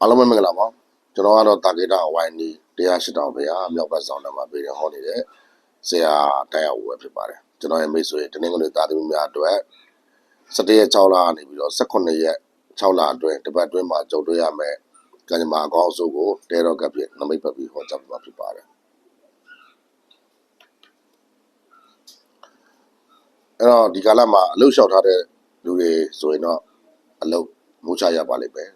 အားလုံးပဲမင်္ဂလာပါကျွန်တော်ကတော့တာဂေတာဝိုင်းနီတရားရှိတောင်ဗျာမြောက်ဘက်ဆောင်ထဲမှာပြည်ရဟောနေတဲ့ဆရာတရားဝယ်ဖြစ်ပါတယ်ကျွန်တော်ရဲ့မိတ်ဆွေတနင်္ဂနွေသားသမီးများအတွက်17ရက်6လကနေပြီးတော့18ရက်6လအတွင်းတစ်ပတ်အတွင်းမှာကြုံတွေ့ရမယ်ကံကြမ္မာအကောင်းအဆိုးကိုတဲတော့ကပ်ဖြစ်နမိတ်ပတ်ပြီးဟောကြားပြမှာဖြစ်ပါတယ်အဲ့တော့ဒီကာလမှာအလုလျှောက်ထားတဲ့လူတွေဆိုရင်တော့အလုမူချရပါလိမ့်မယ်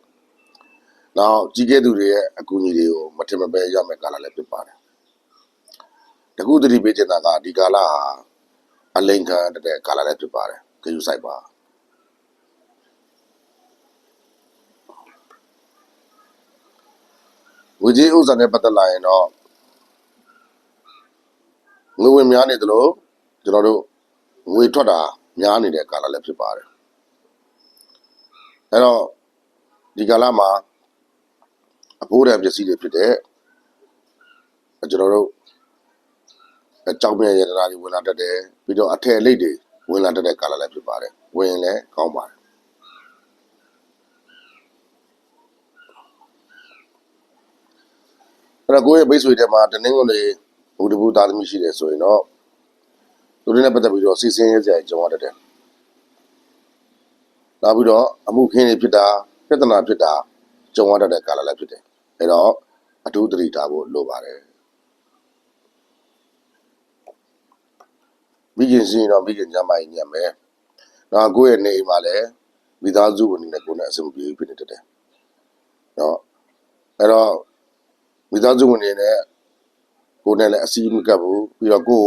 နောက်ကြီးကဲသူတွေရဲ့အကူအညီတွေကိုမထင်မပဲရမယ်ကာလလည်းဖြစ်ပါတယ်။တကူတတိပေးချင်တာကဒီကာလဟာအလိန်ခံတဲ့ကာလလည်းဖြစ်ပါတယ်။ကြည့်ဆိုင်ပါ။ဝီကြီးဥစ္စာနဲ့ပတ်သက်လာရင်တော့ငွေဝင်များနေသလိုကျွန်တော်တို့ငွေထွက်တာများနေတဲ့ကာလလည်းဖြစ်ပါတယ်။အဲတော့ဒီကာလမှာ အဖိုးတန်ပစ္စည်းတွေဖြစ်တဲ့ကျွန်တော်တို့အကြောင်းမြရတနာတွေဝင်လာတတ်တယ်ပြီးတော့အထည်အလိတ်တွေဝင်လာတတ်တဲ့ကာလလည်းဖြစ်ပါတယ်ဝင်ရင်လည်းကောင်းပါတယ်အဲ့တော့ကိုယ့်ရဲ့မိတ်ဆွေတွေမှာတနင်္ဂနွေဘုဒ္ဓဘုသားသမီးရှိတယ်ဆိုရင်တော့သူတို့နဲ့ပတ်သက်ပြီးတော့စီစဉ်ရစရာကြုံရတတ်တယ်နောက်ပြီးတော့အမှုခင်းတွေဖြစ်တာပြဿနာဖြစ်တာကြုံရတတ်တဲ့ကာလလည်းဖြစ်တယ် အဲ့တော့အထူးသတိထားဖို့လိုပါတယ်မိခင်စီရင်တော့မိခင်ညမိုင်းညံ့မယ်။နောက်ကိုယ့်ရဲ့နေအိမ်မှာလည်းမိသားစုဝင်နဲ့ကိုယ်နဲ့အဆင်ပြေဖြစ်နေတတ်တယ်။နော်အဲ့တော့မိသားစုဝင်တွေနဲ့ကိုယ်နဲ့လည်းအစီအမကပ်ဘူးပြီးတော့ကိုယ်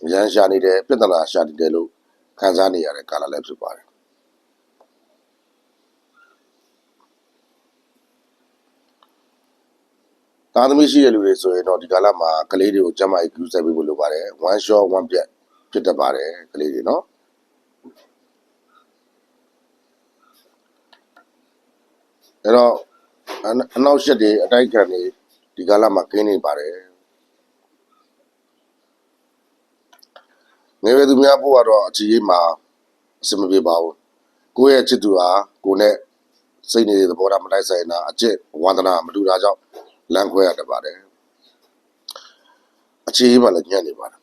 ကိုရန်ရှာနေတယ်ပြဿနာရှာနေတယ်လို့ခံစားနေရတဲ့ကာလလည်းဖြစ်ပါတယ် သားသမီးရှိတဲ့လူတွေဆိုရင်တော့ဒီကာလမှာကလေးတွေကိုကျန်းမာရေးကူးစက်ပေးဖို့လိုပါတယ် one shot one ပြတ်ဖြစ်တတ်ပါတယ်ကလေးတွေနော်အဲ့တော့အနအနောက်ရှက်တွေအတိုက်ခံတွေဒီကာလမှာကင်းနေပါတယ်ငယ်ရွယ်သူများဖို့ကတော့အခြေရေးမှာအဆင်မပြေပါဘူးကိုယ့်ရဲ့ချစ်သူဟာကိုယ်နဲ့စိတ်နေတဲ့သဘောထားမတိုက်ဆိုင်တာအကျင့်ဝန္ဒနာမတူတာကြောင့် လမ်းခွဲရတတ်ပါတယ်အခြေအေးမှလည်းညံ့နေပါတယ်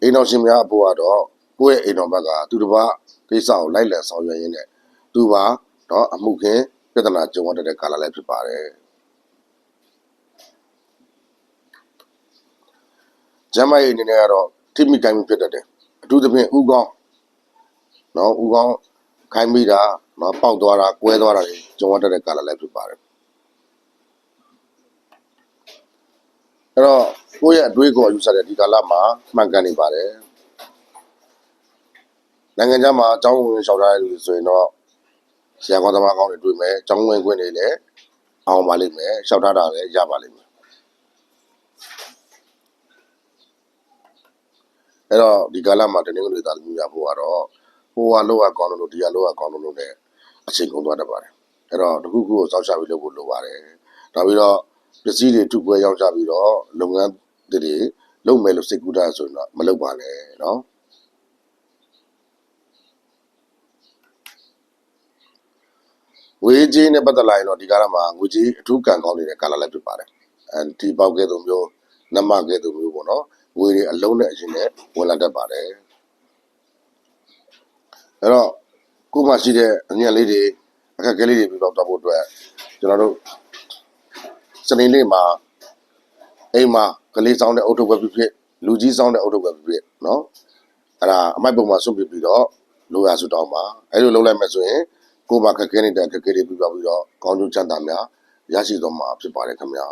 အိမ်တော်ရှင်များအဖို့ကတော့ကိုယ့်ရဲ့အိမ်တော်ဘက်ကသူတစ်ပါးကိစ္စကိုလိုက်လံဆောင်ရွက်ရင်းနဲ့သူပါတော့အမှုခင်ပြဿနာကြုံရတဲ့ကာလလည်းဖြစ်ပါတယ်ကျမ်းမရေးအနေနဲ့ကတော့ထိမိကိုင်းမှုဖြစ်တတ်တယ်အထူးသဖြင့်ဥကောင်းနော်ဥကောင်းခိုင်းမိတာနော်ပေါက်သွားတာကွဲသွားတာတွေကြုံရတဲ့ကာလလည်းဖြစ်ပါတယ် အဲ့တော့ကိုယ့်ရဲ့အတွေးကိုယူဆတဲ့ဒီကာလမှာမှန်ကန်နေပါတယ်နိုင်ငံခြားမှာအကြောင်းဝင်လျှောက်ထားတဲ့လူတွေဆိုရင်တော့ဆရာကောင်းသမားကောင်းတွေတွေ့မယ်အကြောင်းဝင်ခွင့်တွေလည်းအောင်ပါလိမ့်မယ်လျှောက်ထားတာလည်းရပါလိမ့်မယ်အဲ့တော့ဒီကာလမှာတနင်္ဂနွေသားလူမျိုးရဖို့ကတော့ဟိုဟာလောက်ရကောင်းလို့ဒီဟာလောက်ရကောင်းလို့နဲ့အချိန်ကုန်သွားတတ်ပါတယ်အဲ့တော့တခုခုကိုစောင့်ရှောက်ပြီးလုပ်ဖို့လိုပါတယ်နောက်ပြီးတော့ ပစ္စည်းတွေထုပွဲရောက်ကြပြီးတော့လုပ်ငန်းတွေလုပ်မယ်လို့စိတ်ကူးထားဆိုရင်တော့မလုပ်ပါနဲ့เนาะငွေကြေးနဲ့ပတ်သက်လာရင်တော့ဒီကာလမှာငွေကြေးအထူးကံကောင်းနေတဲ့ကာလလည်းဖြစ်ပါတယ်အဲဒီပေါက်ကဲသူမျိုးနမကဲသူမျိုးပေါ့နော်ငွေတွေအလုံးနဲ့အရင်နဲ့ဝင်လာတတ်ပါတယ်အဲ့တော့ကိုယ်မှရှိတဲ့အညံလေးတွေအခက်အခဲလေးတွေပြီးတော့တော့ဖို့အတွက်ကျွန်တော်တို့ စနေနေ့မှာအိမ်မှာကလေးဆောင်တဲ့အုတ်ထုတ်ပဲဖြစ်ဖြစ်လူကြီးဆောင်တဲ့အုတ်ထုတ်ပဲဖြစ်ဖြစ်နော်အဲ့ဒါအမိုက်ပုံမှာဆွတ်ပြပြီးတော့လိုရဆူတောင်းပါအဲ့လိုလုပ်လိုက်မယ်ဆိုရင်ကိုယ်မှာခက်ခဲနေတဲ့ခက်ခဲတွေပြီးတော့ပြီးတော့ကောင်းကျိုးချမ်းသာများရရှိသွားမှာဖြစ်ပါတယ်ခင်ဗျာ